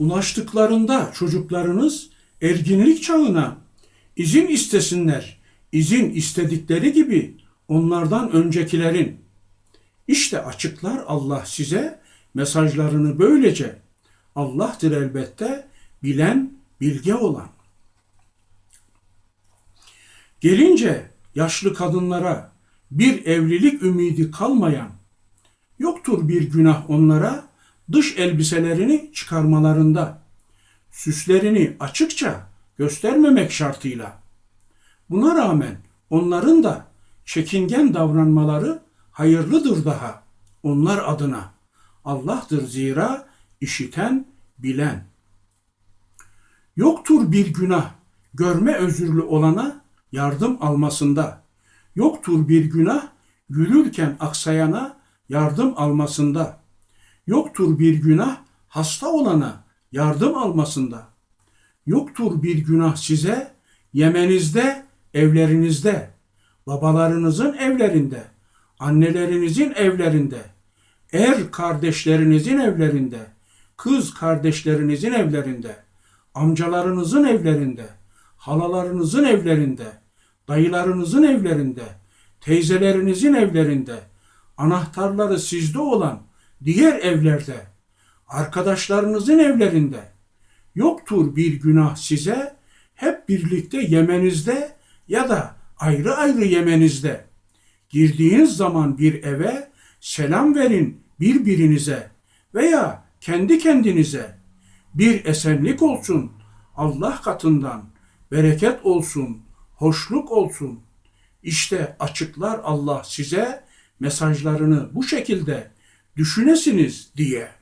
Ulaştıklarında çocuklarınız erginlik çağına izin istesinler. İzin istedikleri gibi onlardan öncekilerin. İşte açıklar Allah size mesajlarını böylece. Allah'tır elbette bilen, bilge olan. Gelince yaşlı kadınlara bir evlilik ümidi kalmayan, yoktur bir günah onlara dış elbiselerini çıkarmalarında, süslerini açıkça göstermemek şartıyla. Buna rağmen onların da çekingen davranmaları hayırlıdır daha onlar adına. Allah'tır zira işiten, bilen. Yoktur bir günah görme özürlü olana yardım almasında. Yoktur bir günah yürürken aksayana yardım almasında. Yoktur bir günah hasta olana yardım almasında. Yoktur bir günah size yemenizde, evlerinizde, babalarınızın evlerinde, annelerinizin evlerinde, er kardeşlerinizin evlerinde, kız kardeşlerinizin evlerinde, amcalarınızın evlerinde, halalarınızın evlerinde, dayılarınızın evlerinde, teyzelerinizin evlerinde, anahtarları sizde olan diğer evlerde, arkadaşlarınızın evlerinde, yoktur bir günah size, hep birlikte yemenizde ya da ayrı ayrı yemenizde. Girdiğiniz zaman bir eve selam verin birbirinize veya kendi kendinize. Bir esenlik olsun Allah katından, bereket olsun, hoşluk olsun. İşte açıklar Allah size mesajlarını bu şekilde düşünesiniz diye.